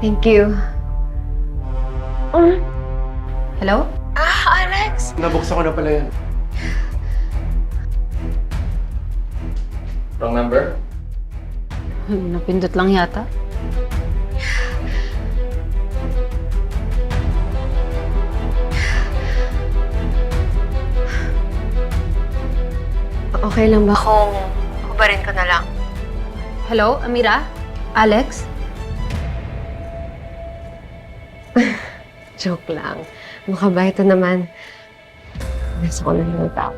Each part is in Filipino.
Thank you. Mm. Hello? Ah, Alex! Nabuksan ko na pala yan. Wrong number? Hmm, Napindot lang yata. Okay lang ba kung kubarin ko na lang? Hello, Amira? Alex? Joke lang. Mukha ba ito naman? Nasa ko na ng tao.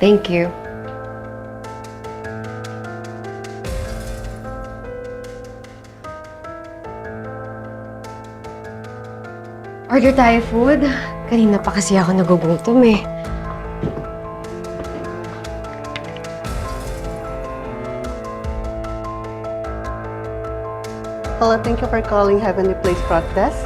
Thank you. Order tayo food. Kanina pa kasi ako nagugutom eh. Hello, thank you for calling Heavenly Place Front Desk.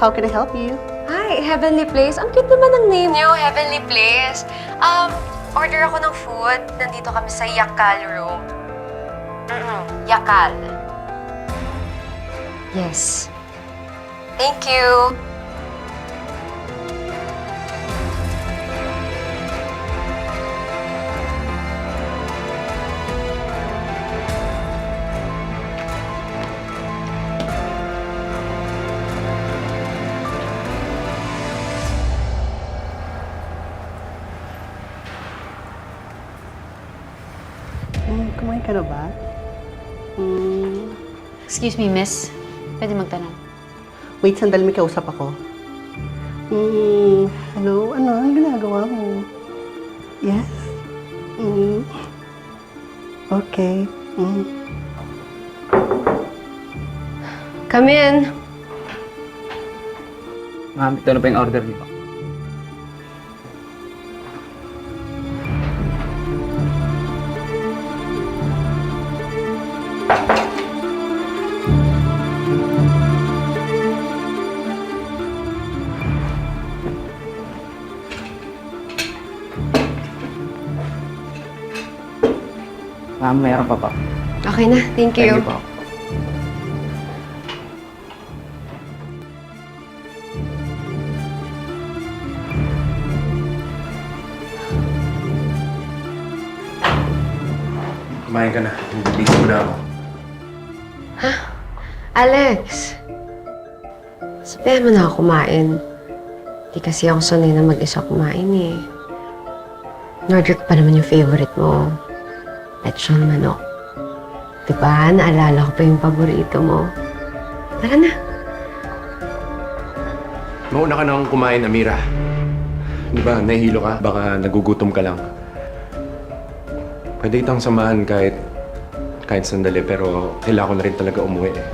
How can I help you? Hi, Heavenly Place. Ang cute naman ng name niyo, Heavenly Place. Um, order ako ng food. Nandito kami sa Yakal room. Mm-mm, Yakal. Yes. Thank you. Kumain ka na ba? Hmm, Excuse me, miss. Pwede magtanong. wait, sandali may kausap ako. Hmm, hello, ano ang ginagawa mo? Yes? Hmm, okay. Hmm. Come in. Ma'am, ito na pa yung order niyo. Ma'am, mayroon pa po. Okay na, thank you. Thank you po. Kumain ka na. Busy mo na ako. Alex, sabihan mo na ako kumain. Di kasi ako sanay na mag-isa kumain eh. Nordic pa naman yung favorite mo. Lechon manok. Diba? Naalala ko pa yung paborito mo. Tara na. Mauna ka nang kumain, Amira. Di ba, nahihilo ka? Baka nagugutom ka lang. Pwede itang samahan kahit kahit sandali, pero kailangan ko na rin talaga umuwi. eh.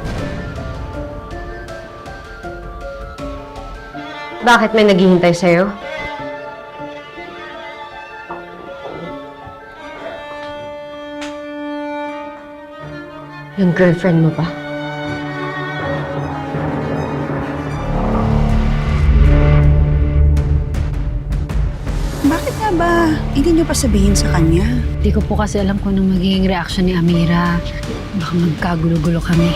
Bakit may naghihintay sa'yo? Yung girlfriend mo ba? Bakit nga ba hindi niyo pa sabihin sa kanya? Hindi ko po kasi alam kung anong magiging reaction ni Amira. Baka magkagulo-gulo kami.